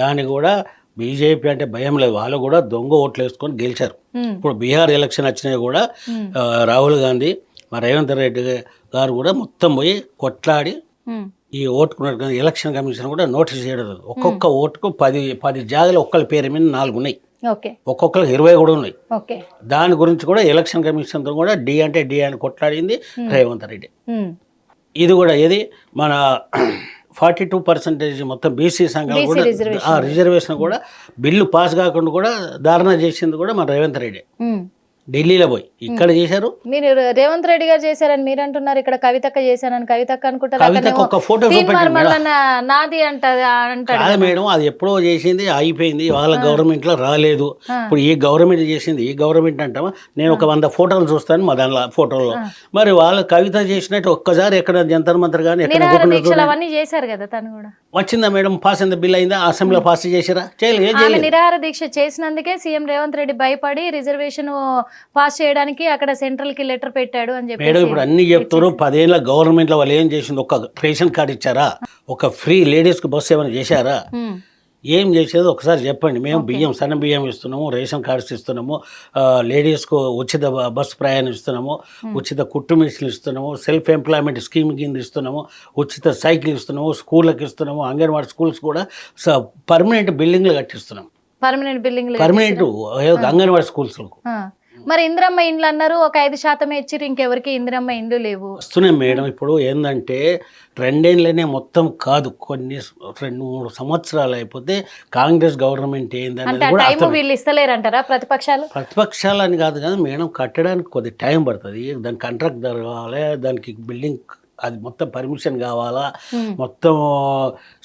దానికి కూడా బీజేపీ అంటే భయం లేదు. వాళ్ళు కూడా దొంగ ఓట్లు వేసుకొని గెలిచారు. ఇప్పుడు బీహార్ ఎలక్షన్ వచ్చినాయి కూడా రాహుల్ గాంధీ మా రేవంత్ రెడ్డి గారు కూడా మొత్తం పోయి కొట్లాడి ఈ ఓటుకున్నట్టు ఎలక్షన్ కమిషన్ కూడా నోటీస్ చేయడం. ఒక్కొక్క ఓటుకు పది పది జాగాలు ఒక్కళ్ళ పేరు మీద నాలుగు ఉన్నాయి ఒక్కొక్కరికి ఇరవై కూడా ఉన్నాయి. దాని గురించి కూడా ఎలక్షన్ కమిషన్తో కూడా డి అంటే డి అని కొట్లాడింది రేవంత్ రెడ్డి. ఇది కూడా ఏది? మన ఫార్టీ టూ పర్సెంటేజ్ మొత్తం బీసీ సంఘాలు కూడా. ఆ రిజర్వేషన్ కూడా బిల్లు పాస్ కాకుండా కూడా ధారణ చేసింది కూడా మన రేవంత్ రెడ్డి. ఢిల్లీలో పోయి. ఇక్కడ చేశారు. మీరు రేవంత్ రెడ్డి గారు చేశారని మీరు అంటున్నారు ఇక్కడ కవితక్క చేశానని కవితక్క అనుకుంటారు. నాది అంటది. మేడం అది ఎప్పుడో చేసింది అయిపోయింది వాళ్ళ గవర్నమెంట్లో రాలేదు. ఇప్పుడు ఈ గవర్నమెంట్ చేసింది ఈ గవర్నమెంట్ అంటామా? నేను ఒక వంద ఫోటోలు చూస్తాను మా దానిలో ఫోటోలో. మరి వాళ్ళ కవిత చేసినట్టు ఒక్కసారి ఎక్కడ జంతర్ మంతర్ కానీ. అవన్నీ చేశారు కదా తను కూడా. వచ్చిందా మేడం? పాస్ అయిందా బిల్ అయిందా? అసెంబ్లీలో పాస్ చేసిరా చేయలేదు. నిరాహార దీక్ష చేసినందుకే సీఎం రేవంత్ రెడ్డి భయపడి రిజర్వేషన్ పాస్ చేయడానికి అక్కడ సెంట్రల్కి లెటర్ పెట్టాడు అని చెప్పి మేడం ఇప్పుడు అన్ని చెప్తారు పదేళ్ళ గవర్నమెంట్లో వాళ్ళు ఏం చేసింది ఒక రేషన్ కార్డు ఇచ్చారా? ఒక ఫ్రీ లేడీస్కి బస్సు ఏమైనా చేశారా? ఏం చేసేది ఒకసారి చెప్పండి. మేము బియ్యం సన్న బియ్యం ఇస్తున్నాము రేషన్ కార్డ్స్ ఇస్తున్నాము లేడీస్కు ఉచిత బస్సు ప్రయాణం ఇస్తున్నాము ఉచిత కుట్టు మిషన్లు ఇస్తున్నాము సెల్ఫ్ ఎంప్లాయ్మెంట్ స్కీమ్ కింద ఇస్తున్నాము ఉచిత సైకిల్ ఇస్తున్నాము స్కూళ్ళకి ఇస్తున్నాము అంగన్వాడీ స్కూల్స్ కూడా పర్మనెంట్ బిల్డింగ్లు కట్టిస్తున్నాం. పర్మనెంట్ బిల్డింగ్ పర్మనెంట్ అంగన్వాడీ స్కూల్స్లకు మరి ఇందిరమ్మ ఇండ్లు అన్నారు ఒక ఐదు శాతమే ఇచ్చిర్రు ఇంకెవరికి ఇందిరమ్మ ఇండ్లు లేవు. వస్తున్నాయి మేడం ఇప్పుడు ఏంటంటే రెండేళ్ళనే మొత్తం కాదు కొన్ని రెండు మూడు సంవత్సరాలు అయిపోతే కాంగ్రెస్ గవర్నమెంట్ ఆ కూడా వీళ్ళు ఇస్తలేరంటారా ప్రతిపక్షాలు? ప్రతిపక్షాలు అని కాదు కదా మేడం కట్టడానికి కొద్ది టైం పడుతుంది. దాని కాంట్రాక్ట్ కావాలి దానికి బిల్డింగ్ అది మొత్తం పర్మిషన్ కావాలా. మొత్తం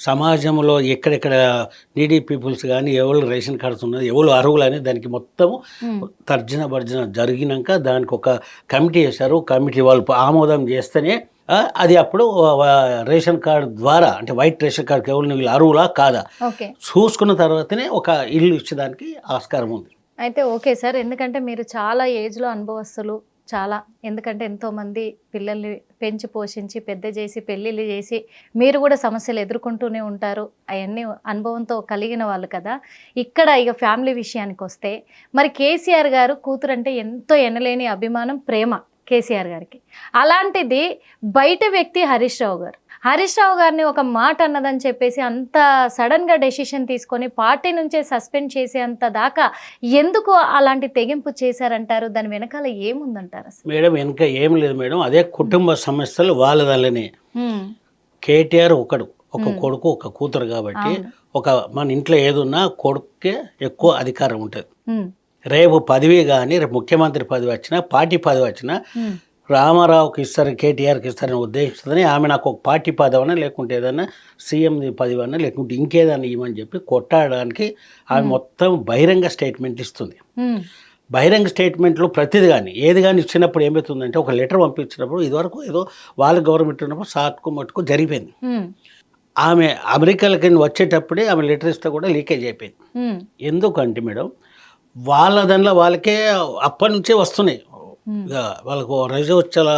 సమాజంలో ఎక్కడెక్కడ నీడీ పీపుల్స్ కానీ ఎవరు రేషన్ కార్డ్స్ ఉన్నది ఎవరు అర్హులు అని దానికి మొత్తం. తర్జన భర్జన జరిగినాక దానికి ఒక కమిటీ వేశారు. కమిటీ వాళ్ళు ఆమోదం చేస్తేనే అది అప్పుడు రేషన్ కార్డు ద్వారా అంటే వైట్ రేషన్ కార్డుకి ఎవరు వీళ్ళు అర్హులా కాదా? చూసుకున్న తర్వాతనే ఒక ఇల్లు ఇచ్చేదానికి ఆస్కారం ఉంది. అయితే ఓకే సార్. ఎందుకంటే మీరు చాలా ఏజ్లో అనుభవస్తులు చాలా. ఎందుకంటే ఎంతోమంది పిల్లల్ని పెంచి పోషించి పెద్ద చేసి పెళ్ళిళ్ళు చేసి మీరు కూడా సమస్యలు ఎదుర్కొంటూనే ఉంటారు. అవన్నీ అనుభవంతో కలిగిన వాళ్ళు కదా. ఇక్కడ ఇక ఫ్యామిలీ విషయానికి వస్తే మరి కేసీఆర్ గారు కూతురు అంటే ఎంతో ఎనలేని అభిమానం ప్రేమ కేసీఆర్ గారికి. అలాంటిది బయట వ్యక్తి హరీష్ రావు గారు. హరీష్ రావు గారిని ఒక మాట అన్నదని చెప్పేసి అంత సడన్గా డెసిషన్ తీసుకొని పార్టీ నుంచే సస్పెండ్ చేసేంత దాకా ఎందుకు అలాంటి తెగింపు చేశారంటారు దాని వెనకాల ఏముందంటారు మేడం వెనుక ఏం లేదు మేడం అదే కుటుంబ సమస్యలు వాళ్ళదల్లనే హ్మ్. కేటీఆర్ ఒకడు ఒక. కొడుకు ఒక కూతురు కాబట్టి. ఒక మన ఇంట్లో ఏదున్నా కొడుకే ఎక్కువ అధికారం ఉంటుంది. రేపు పదవి కానీ రేపు ముఖ్యమంత్రి పదవి వచ్చినా పార్టీ పదవి వచ్చినా. రామారావుకి ఇస్తారు కేటీఆర్కి ఇస్తారని ఉద్దేశిస్తుందని ఆమె నాకు ఒక పార్టీ పదవన లేకుంటే ఏదైనా సీఎం పదవి అన్నా లేకుంటే ఇంకేదన్నా ఇవ్వమని చెప్పి కొట్టాడడానికి ఆమె మొత్తం బహిరంగ స్టేట్మెంట్ ఇస్తుంది. బహిరంగ స్టేట్మెంట్లో ప్రతిది కానీ ఏది కానీ ఇచ్చినప్పుడు ఏమవుతుందంటే ఒక లెటర్ పంపించినప్పుడు ఇదివరకు ఏదో వాళ్ళ గవర్నమెంట్ ఉన్నప్పుడు సాట్కు మట్టుకు జరిగిపోయింది. ఆమె అమెరికాలకి వచ్చేటప్పుడే ఆమె లెటర్ ఇస్తే కూడా లీకేజ్ అయిపోయింది. ఎందుకంటే మేడం వాళ్ళ దానిలో వాళ్ళకే అప్పటి నుంచే వస్తున్నాయి వాళ్ళకు రజోత్సవ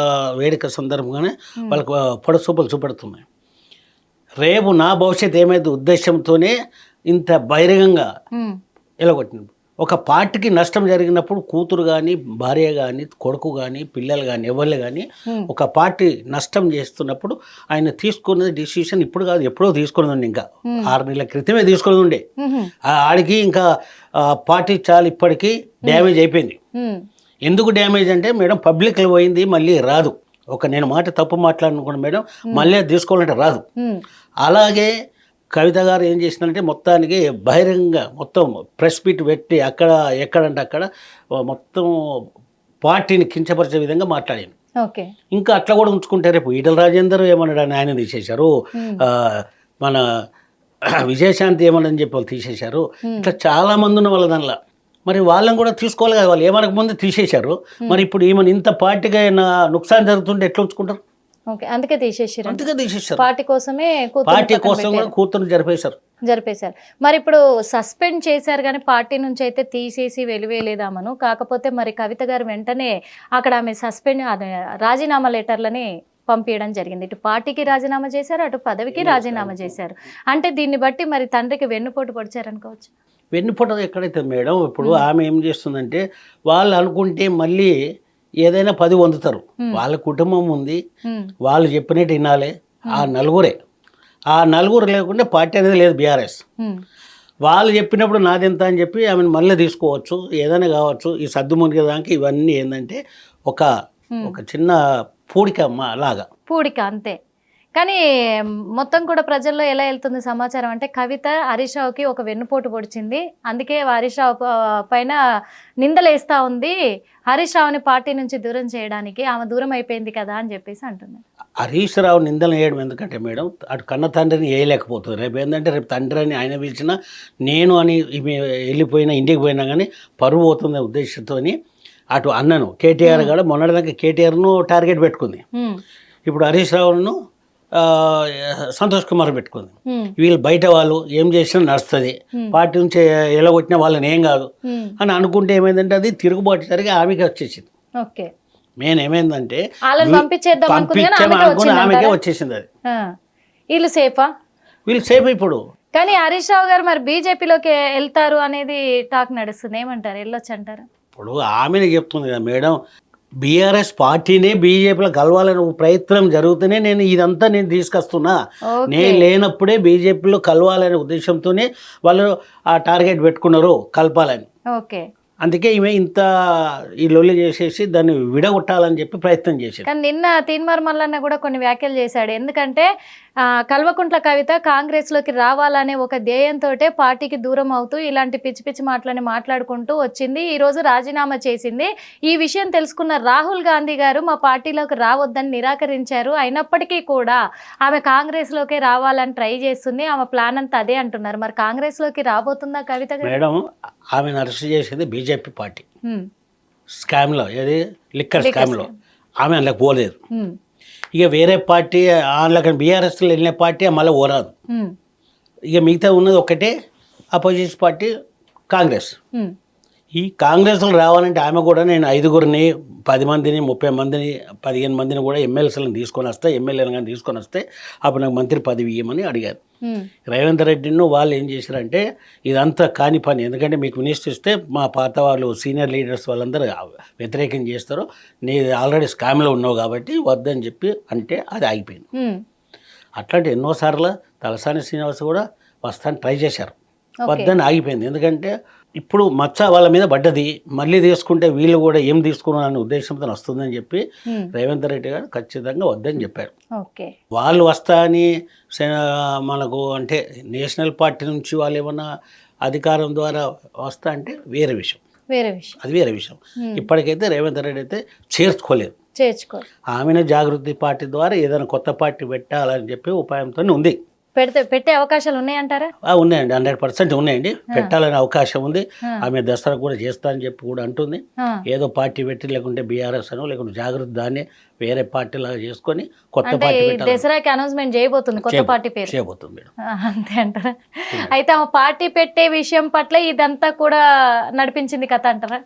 వేడుక సందర్భంగానే. వాళ్ళకు పొడసూపులు చూపెడుతున్నాయి రేపు నా భవిష్యత్ ఏమైతే ఉద్దేశంతోనే ఇంత బహిరంగంగా. ఎలగొట్టింది ఒక పార్టీకి నష్టం జరిగినప్పుడు కూతురు కానీ భార్య కానీ కొడుకు కానీ పిల్లలు కానీ ఎవరు కానీ. ఒక పార్టీ నష్టం చేస్తున్నప్పుడు ఆయన తీసుకున్నది డిసిషన్ ఇప్పుడు కాదు ఎప్పుడో తీసుకున్నది ఉండే ఇంకా. ఆరు నెలల క్రితమే తీసుకున్నది ఉండే ఆడికి ఇంకా పార్టీ చాలా ఇప్పటికీ డ్యామేజ్ అయిపోయింది. ఎందుకు డ్యామేజ్ అంటే మేడం పబ్లిక్లో పోయింది మళ్ళీ రాదు. ఒక నేను మాట తప్పు మాట్లాడుకున్నాను మేడం మళ్ళీ తీసుకోవాలంటే రాదు. అలాగే కవిత గారు ఏం చేసిందంటే మొత్తానికి బహిరంగ మొత్తం ప్రెస్ మీట్ పెట్టి అక్కడ ఎక్కడంటే అక్కడ మొత్తం పార్టీని కించపరిచే విధంగా మాట్లాడింది. ఓకే. ఇంకా అట్లా కూడా ఉంచుకుంటే రేపు ఈటల రాజేందర్ ఏమన్నాడు అని ఆయన తీసేశారు. మన విజయశాంతి ఏమని చెప్పి వాళ్ళు తీసేశారు. ఇట్లా చాలా మంది ఉన్న వాళ్ళ దానిలో. మరి వాళ్ళని కూడా తీసుకోవాలి కదా వాళ్ళు. ఏమనక ముందు తీసేశారు? మరి ఇప్పుడు ఈమెను ఇంత పార్టీగా నుక్సాన్ జరుగుతుంటే ఎట్లా ఉంచుకుంటారు? ఓకే అందుకే తీసేసారు తీసేశారు. పార్టీ కోసమే పార్టీ కోసం కూడా. కూతురు జరిపేశారు. జరిపేశారు. మరి ఇప్పుడు సస్పెండ్ చేశారు కానీ పార్టీ నుంచి అయితే తీసేసి వెలివేయలేదామను కాకపోతే మరి కవిత గారు వెంటనే అక్కడ ఆమె సస్పెండ్ రాజీనామా లెటర్లని పంపించడం జరిగింది. ఇటు పార్టీకి రాజీనామా చేశారు అటు పదవికి రాజీనామా చేశారు. అంటే దీన్ని బట్టి మరి తండ్రికి వెన్నుపోటు పొడిచారనుకోవచ్చు. వెన్నుపొట ఎక్కడైతే మేడం ఇప్పుడు ఆమె ఏం చేస్తుందంటే వాళ్ళు అనుకుంటే మళ్ళీ ఏదైనా పది Hmm. వాళ్ళ కుటుంబం ఉంది. వాళ్ళు చెప్పినట్టు వినాలి. ఆ నలుగురే. ఆ నలుగురు లేకుంటే పార్టీ అనేది లేదు బీఆర్ఎస్. వాళ్ళు చెప్పినప్పుడు నాదెంత అని చెప్పి ఆమెను మళ్ళీ తీసుకోవచ్చు. ఏదైనా కావచ్చు. ఈ సద్దు మునిగేదానికి ఇవన్నీ ఏంటంటే ఒక. ఒక చిన్న పూడిక అమ్మ లాగా. పూడిక అంతే. కానీ మొత్తం కూడా ప్రజల్లో ఎలా వెళ్తుంది సమాచారం అంటే కవిత హరీష్ రావుకి ఒక వెన్నుపోటు పొడిచింది. అందుకే హరీష్ రావు పైన నిందలేస్తా ఉంది. హరీష్ రావుని పార్టీ నుంచి దూరం చేయడానికి ఆమె దూరం అయిపోయింది కదా అని చెప్పేసి అంటున్నారు హరీష్ రావు నిందలు వేయడం ఎందుకంటే మేడం అటు కన్న తండ్రిని వేయలేకపోతుంది రేపు ఏంటంటే రేపు తండ్రి అని ఆయన పిలిచినా నేను అని వెళ్ళిపోయినా ఇంటికి పోయినా కానీ పరువు పోతుంది ఉద్దేశంతో అటు అన్నను కేటీఆర్ కూడా మొన్నటిదాకా కేటీఆర్ను టార్గెట్ పెట్టుకుంది. ఇప్పుడు హరీష్ రావును సంతోష్ కుమార్ పెట్టుకుంది. వీళ్ళు బయట వాళ్ళు ఏం చేసినా నడుస్తుంది. పార్టీ నుంచి ఎలగొట్టిన వాళ్ళని ఏం కాదు. అని అనుకుంటే ఏమైందంటే అది తిరుగుబాటు జరిగి ఆమెకి వచ్చేసింది. మెయిన్ ఏమైందంటే పంపించేద్దాం ఆమెకే అనుకుని ఆమెకే వచ్చింది వచ్చేసింది అది వీళ్ళు సేఫా? వీళ్ళు సేఫ్ ఇప్పుడు. కానీ హరీష్ రావు గారు మరి బీజేపీలోకి వెళ్తారు అనేది టాక్ నడుస్తుంది. ఏమంటారు? వెళ్ళొచ్చు అంటారా ఇప్పుడు ఆమెనే చెప్తుంది కదా మేడం. బీఆర్ఎస్ పార్టీనే బీజేపీలో కలవాలని ఒక ప్రయత్నం జరుగుతూనే నేను ఇదంతా నేను తీసుకొస్తున్నా. నేను లేనప్పుడే బీజేపీలో కలవాలనే ఉద్దేశంతోనే వాళ్ళు ఆ టార్గెట్ పెట్టుకున్నారు కలపాలని. ఓకే. అందుకే ఈమె ఇంత ఈ లొల్లి చేసేసి దాన్ని విడగొట్టాలని చెప్పి ప్రయత్నం చేసింది. కానీ నిన్న తీన్మార్ మల్లన్న కూడా కొన్ని వ్యాఖ్యలు చేశాడు. ఎందుకంటే కల్వకుంట్ల కవిత కాంగ్రెస్లోకి రావాలనే ఒక ధ్యేయంతో పార్టీకి దూరం అవుతూ ఇలాంటి పిచ్చి పిచ్చి మాటలని మాట్లాడుకుంటూ వచ్చింది. ఈ రోజు రాజీనామా చేసింది. ఈ విషయం తెలుసుకున్న రాహుల్ గాంధీ గారు మా పార్టీలోకి రావద్దని నిరాకరించారు. అయినప్పటికీ కూడా ఆమె కాంగ్రెస్లోకి రావాలని ట్రై చేస్తుంది. ఆమె ప్లాన్ అంతా అదే అంటున్నారు. మరి కాంగ్రెస్లోకి రాబోతుందా కవిత? మేడం ఆమెను అరెస్ట్ చేసింది బీజేపీ పార్టీ. స్కామ్లో ఏది? లిక్కర్ స్కామ్లో. ఆమె అందులోకి పోలేదు. ఇక వేరే పార్టీ అందులో బీఆర్ఎస్లో వెళ్ళిన పార్టీ మళ్ళీ ఓరాదు ఇక మిగతా ఉన్నది ఒకటే అపోజిషన్ పార్టీ కాంగ్రెస్. ఈ కాంగ్రెస్లో రావాలంటే ఆమె కూడా నేను ఐదుగురిని పది మందిని ముప్పై మందిని పదిహేను మందిని కూడా ఎమ్మెల్సీలను తీసుకొని వస్తే ఎమ్మెల్యేలను కానీ తీసుకొని వస్తే అప్పుడు నాకు మంత్రి పదవి ఇవ్వమని అడిగారు. రేవంత్ రెడ్డిను వాళ్ళు ఏం చేశారంటే ఇదంతా కాని పని. ఎందుకంటే మీకు మినిస్టర్ ఇస్తే మా పాత వాళ్ళు సీనియర్ లీడర్స్ వాళ్ళందరూ వ్యతిరేకం చేస్తారు. నీ ఆల్రెడీ స్కామ్లో ఉన్నావు కాబట్టి వద్దని చెప్పి అంటే అది ఆగిపోయింది. అట్లాంటి ఎన్నోసార్లు తలసాని శ్రీనివాస్ కూడా వస్తాను ట్రై చేశారు. వద్దని ఆగిపోయింది. ఎందుకంటే ఇప్పుడు మచ్చ వాళ్ళ మీద పడ్డది మళ్ళీ తీసుకుంటే వీళ్ళు కూడా ఏం తీసుకున్నారు అనే ఉద్దేశంతో వస్తుందని చెప్పి. రేవంత్ రెడ్డి గారు ఖచ్చితంగా వద్దని చెప్పారు. వాళ్ళు వస్తా అని మనకు అంటే నేషనల్ పార్టీ నుంచి వాళ్ళు ఏమన్నా అధికారం ద్వారా వస్తా అంటే వేరే విషయం. వేరే విషయం. అది వేరే విషయం. ఇప్పటికైతే రేవంత్ రెడ్డి అయితే చేర్చుకోలేదు. చేర్చుకో ఆమెను జాగృతి పార్టీ ద్వారా ఏదైనా కొత్త పార్టీ పెట్టాలని చెప్పి ఉపాయంతో ఉంది. పెడితే పెట్టే అవకాశాలు ఉన్నాయంటారా? ఉన్నాయండి. హండ్రెడ్ పర్సెంట్ ఉన్నాయండి. పెట్టాలనే అవకాశం ఉంది. ఆమె దసరా కూడా చేస్తా అని చెప్పి కూడా అంటుంది. ఏదో పార్టీ పెట్టి లేకుంటే బీఆర్ఎస్ అనో లేకుంటే జాగృతి దాన్ని వేరే పార్టీ లాగా చేసుకొని కొత్త పార్టీ దసరాకి అనౌన్స్మెంట్ చేయబోతుంది కొత్త పార్టీ పేరు. చేయబోతుంది మేడం. అంతే అంటారా? అయితే ఆమె పార్టీ పెట్టే విషయం పట్ల ఇదంతా కూడా నడిపించింది కథ అంటారా?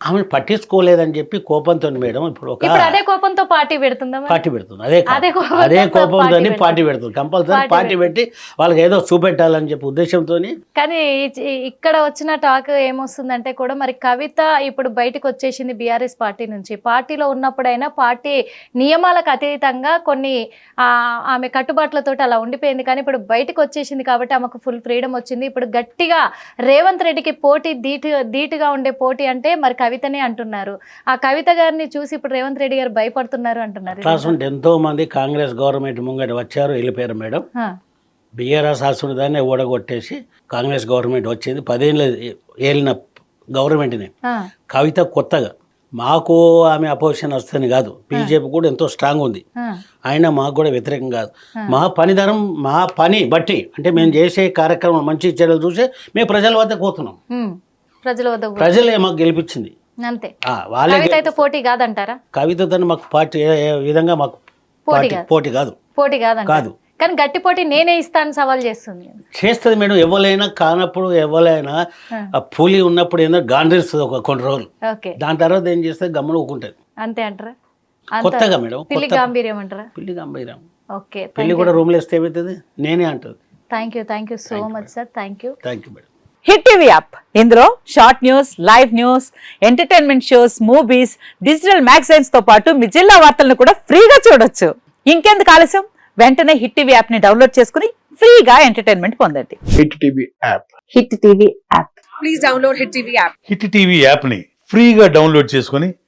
ఆమె పట్టించుకోలేదని చెప్పి కోపంతో మేడం. ఇప్పుడు ఒక అదే కోపంతో పార్టీ పెడుతుందా? పార్టీ పెడుతుంది. అదే కోపం. అదే కోపంతో పార్టీ పెడుతుంది. కంపల్సరీ పార్టీ పెట్టి వాళ్ళకి ఏదో చూపెట్టాలని చెప్పి ఉద్దేశంతో కానీ ఇక్కడ వచ్చిన టాక్ ఏమొస్తుందంటే కూడా మరి కవిత ఇప్పుడు బయటకు వచ్చేసింది బీఆర్ఎస్ పార్టీ నుంచి. పార్టీలో ఉన్నప్పుడైనా పార్టీ నియమాలకు అతీతంగా కొన్ని ఆ, ఆమె కట్టుబాట్లతోటి అలా ఉండిపోయింది. కానీ ఇప్పుడు బయటకు వచ్చేసింది కాబట్టి ఆమెకు ఫుల్ ఫ్రీడమ్ వచ్చింది. ఇప్పుడు గట్టిగా రేవంత్ రెడ్డికి పోటీ ధీటు ధీటుగా ఉండే పోటీ అంటే మరి కవితనే అంటున్నారు. ఆ కవిత గారిని చూసి ఇప్పుడు రేవంత్ రెడ్డి గారు భయపడుతున్నారు అంటున్నారు. ఎంతో మంది కాంగ్రెస్ గవర్నమెంట్ ముంగట వచ్చారు వెళ్ళిపోయారు మేడం. బీఆర్ఎస్ ఆసుని దాన్ని ఓడగొట్టేసి కాంగ్రెస్ గవర్నమెంట్ వచ్చింది. పదేళ్ళు ఏలిన గవర్నమెంట్ని. కవిత కొత్తగా. మాకు ఆమె అపోజిషన్ వస్తుంది కాదు. బీజేపీ కూడా ఎంతో స్ట్రాంగ్ ఉంది. అయినా మాకు కూడా వ్యతిరేకం కాదు. మా పనిదనం మా పని బట్టి అంటే మేము చేసే కార్యక్రమం మంచి చెడులు చూసి మేము ప్రజల వద్దకు పోతున్నాం. ప్రజల వద్ద. ప్రజలే మాకు గెలిపించింది. అంతే. వాళ్ళే కవిత అయితే పోటీ కాదంటారా? కవితతో మాకు పార్టీ విధంగా మాకు పోటీ కాదు. పోటీ కాదు. కాదు. కానీ గట్టి పోటీ నేనే ఇస్తాను సవాల్ చేస్తుంది. చేస్తుంది మేడం ఎవరైనా కానప్పుడు ఎవరైనా పులి ఉన్నప్పుడు ఏందో గాండ్రిస్తుంది ఒక కొన్ని రోజులు. దాని తర్వాత ఏం చేస్తే గమ్మున ఊకుంటుంది. అంతే అంటారా? కొత్తగా మేడం పిల్లి గాంభీర్యం అంటారా? పిల్లి గంభీరం ఓకే పిల్లి కూడా రూమ్లో వేస్తే ఏమవుతుంది నేనే అంటుంది. Thank you thank you so much sir thank you thank you madam. Hit TV app. ఇందులో short news live news entertainment shows movies digital మ్యాగజైన్స్తో పాటు మీ జిల్లా వార్తలను కూడా ఫ్రీగా చూడొచ్చు. ఇంకెందుకు ఆలస్యం? వెంటనే హిట్ టీవీ యాప్ని డౌన్లోడ్ చేసుకుని ఫ్రీగా ఎంటర్టైన్మెంట్ పొందండి. Hit TV app. Hit TV app. Hit TV యాప్ని ఫ్రీగా డౌన్లోడ్ చేసుకొని